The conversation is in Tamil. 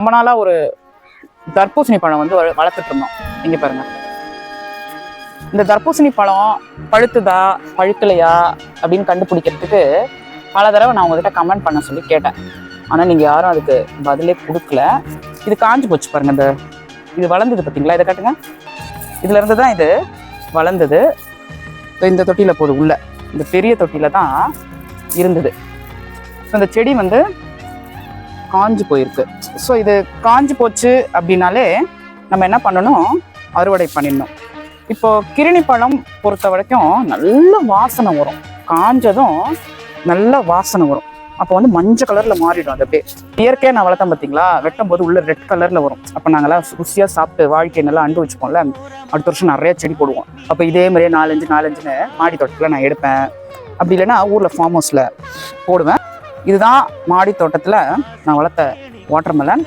ரொம்ப நாளாக ஒரு தர்பூசணி பழம் வந்து வளர்த்துட்டு இருந்தோம் இங்கே பாருங்க. இந்த தர்பூசணி பழம் பழுத்துதா பழுக்கலையா அப்படின்னு கண்டுபிடிக்கிறதுக்கு பல தடவை நான் உங்ககிட்ட கமெண்ட் பண்ண சொல்லி கேட்டேன். ஆனால் நீங்கள் யாரும் அதுக்கு பதிலே கொடுக்கல. இது காஞ்சு போச்சு பாருங்க இந்த இது வளர்ந்தது பார்த்தீங்களா இதை காட்டுங்க. இதுல இருந்து தான் இது வளர்ந்தது. இந்த தொட்டியில் போகுது உள்ள இந்த பெரிய தொட்டியில் தான் இருந்தது. இந்த செடி வந்து காஞ்சு போயிருக்கு. ஸோ இது காஞ்சி போச்சு அப்படின்னாலே நம்ம என்ன பண்ணணும்? அறுவடை பண்ணிடணும். இப்போது கிருணி பழம் பொறுத்த வரைக்கும் நல்ல வாசனை வரும். காஞ்சதும் நல்ல வாசனை வரும். அப்போ வந்து மஞ்சள் கலரில் மாறிடும் அது அப்படியே. இயற்கையாக நான் வளர்த்தேன் பார்த்தீங்களா? வெட்டும் போது உள்ள ரெட் கலரில் வரும். அப்போ நாங்கள்லாம் ருசியாக சாப்பிட்டு வாழ்க்கை நல்லா அண்டு வச்சுப்போம்ல அடுத்த வருஷம் நிறைய செடி போடுவோம். அப்போ இதே மாதிரியே நாலஞ்சு நாலஞ்சுன்னு மாடி தோட்டத்தில் நான் எடுப்பேன். அப்படி இல்லைன்னா ஊரில் ஃபார்ம் ஹவுஸில் போடுவேன். இதுதான் மாடி தோட்டத்தில் நான் வளர்த்த வாட்டர்மெலன்